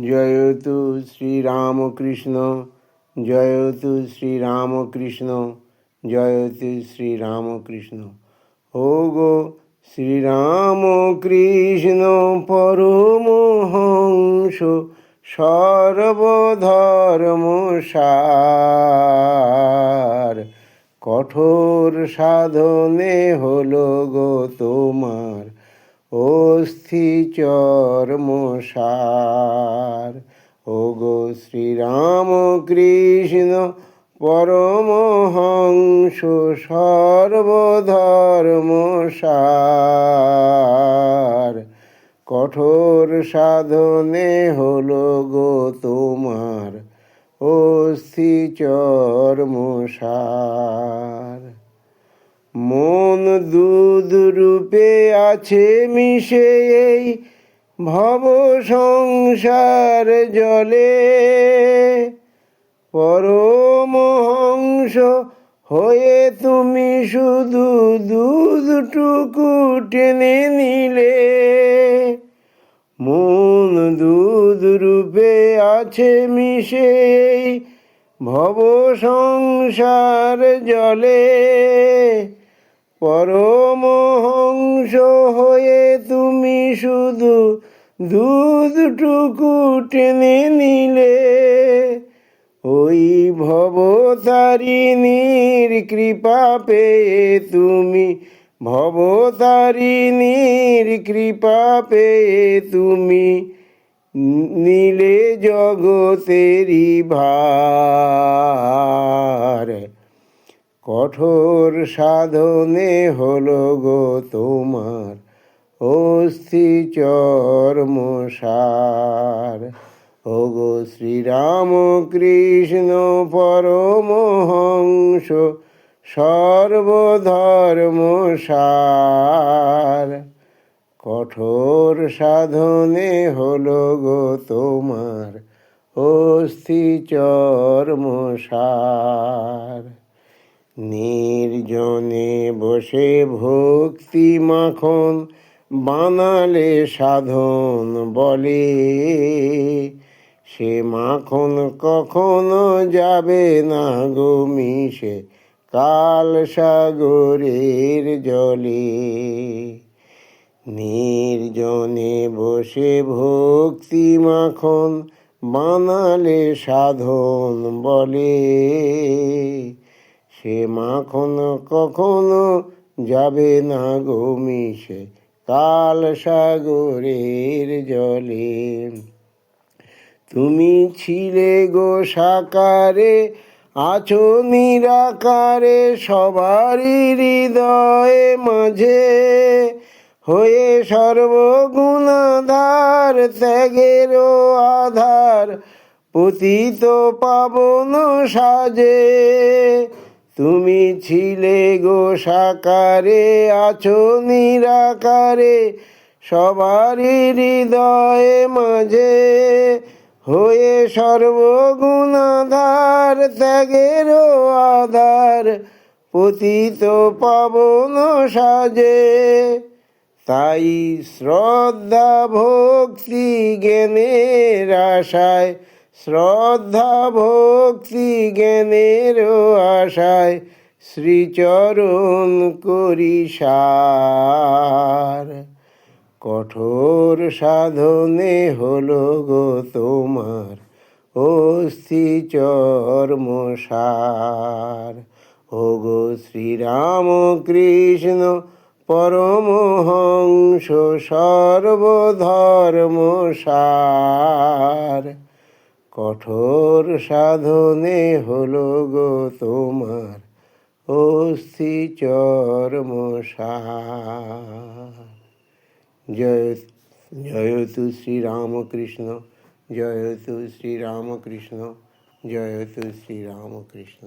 জয়তু শ্রীরামকৃষ্ণ জয়তু শ্রীরামকৃষ্ণ জয়তু শ্রীরামকৃষ্ণ। ও গো শ্রীরামকৃষ্ণ পরমহংস, সর্বধর্ম সার। কঠোর সাধনে হলো গো তোমার, অস্থি চর্মসার গো শ্রীরাম কৃষ্ণ পরমহংস সর্বধর্ম সার কঠোর সাধনে হলো গো তোমার, অস্থি চর্মসার। মন দুধ রূপে আছে মিশে এই ভব সংসার জলে পরমহংস হয়ে তুমি শুধু দুধটুকু টেনে নিলে। মন দুধ রূপে আছে মিশে ভব সংসার জলে। পরমহংস হয়ে তুমি শুধু দুধটুকু টেনে নিলে, ওই ভবতারিণীর কৃপা পেয়ে তুমি, ভবতারিণীর কৃপা পেয়ে তুমি নীলে জগতেরি ভার। কঠোর সাধনে হলো গো তোমার অস্থি ও গো শ্রীরাম কৃষ্ণ পরমহংস সর্বধর্ম সার। কঠোর সাধনে হলো গো তোমার অস্থি চর্মসার নির্জনে বসে ভক্তি মাখন বানালে সাধন বলে। সে মাখন কখনো যাবে না গো মিশে কাল সাগরের জলে। নির্জনে বসে ভক্তি মাখন বানালে সাধন বলে। সে মাখন কখনো যাবে না গো মিশে কাল সাগরের জলে। তুমি ছিলে গো সাকারে, আছো নিরাকারে, সবারই হৃদয়ে মাঝে। হয়ে সর্বগুণাধার, ত্যাগেরও আধার, পতিত পাবন সাজে। তুমি ছিলে গো সাকারে, আছো নিরাকারে, সবারই হৃদয়ে মাঝে হয়ে সর্বগুণাধার, ত্যাগেরও আধার, পতিত পাবন সাজে। তাই শ্রদ্ধা, ভক্তি, জ্ঞানের আশায় শ্রদ্ধা ভক্তি জ্ঞানের আশায় শ্রীচরণ করি সার। কঠোর সাধনে হলো গো তোমার অস্থি চর্মসার ও গো শ্রীরাম কৃষ্ণ পরমহংস সর্বধর্ম সার। কঠোর সাধনে হলো গো তোমার অস্থি চর্মসার জয় জয়তু শ্রীরামকৃষ্ণ জয়তু শ্রীরামকৃষ্ণ জয়তু শ্রীরামকৃষ্ণ।